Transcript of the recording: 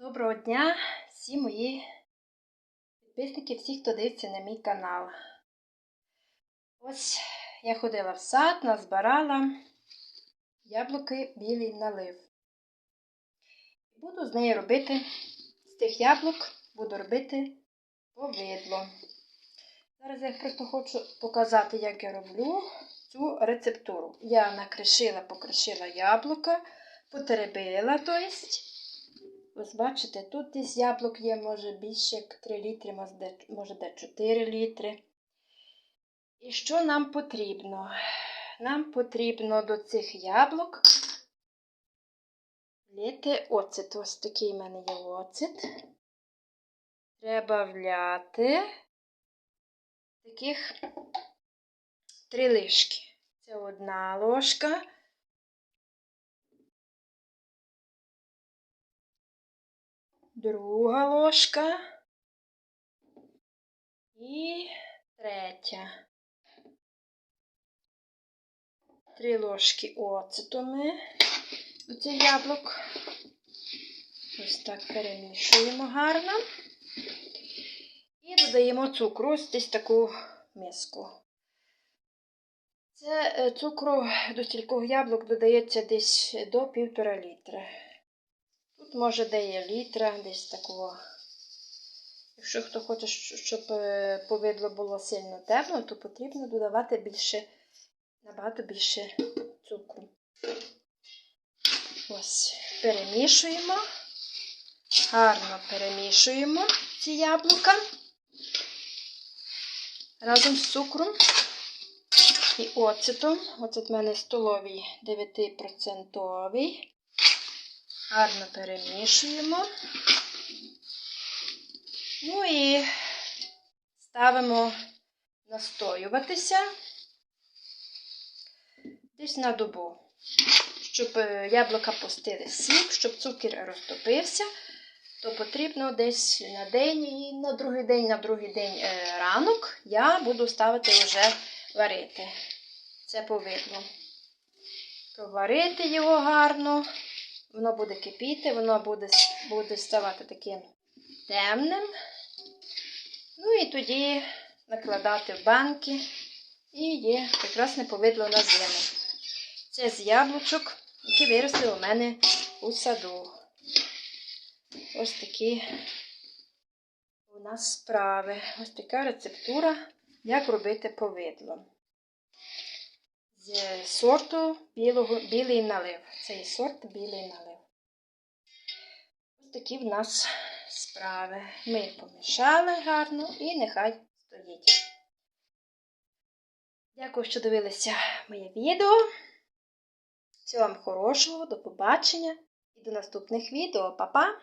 Доброго дня всі мої підписники, всі, хто дивиться на мій канал. Ось я ходила в сад, назбирала яблуки білий налив. Буду з неї робити, з тих яблук буду робити повидло. Зараз я просто хочу показати, як я роблю цю рецептуру. Я накришила, покришила яблука, потеребила, то есть. Ось бачите, тут десь яблук є, може більше як 3 літри, може де, 4 літри. І що нам потрібно? Нам потрібно до цих яблук лити оцет. Ось такий в мене є оцет. Треба вляти таких три лишки. Це одна ложка. Друга ложка і третя. Три ложки оцету ми цих яблук. Ось так перемішуємо гарно. І додаємо цукру ось десь таку миску. Це е, цукру до стількох яблук додається десь до півтора літра. Тут, може, де є літра, десь такого. Якщо хто хоче, щоб е, повидло було сильно темно, то потрібно додавати більше, набагато більше цукру. Ось, перемішуємо, гарно перемішуємо ці яблука разом з цукром і оцетом. Оцет в мене столовий 9%. Гарно перемішуємо. Ну і ставимо настоюватися десь на добу, щоб яблука пустили сік, щоб цукір розтопився, то потрібно десь на день і на другий день, на другий день е, ранок я буду ставити вже варити. Це повидло. Проварити його гарно. Воно буде кипіти, воно буде буде ставати таким темним. Ну і тоді накладати в банки. І є прекрасне повидло на зиму. Це з яблучок, які виросли у мене у саду. Ось такі у нас справи. Ось така рецептура, як робити повидло з сорту білого, білий налив. Це є сорт білий налив. Ось такі в нас справи. Ми помішали гарно і нехай стоїть. Дякую, що дивилися моє відео. Всього вам хорошого, до побачення і до наступних відео. Па-па!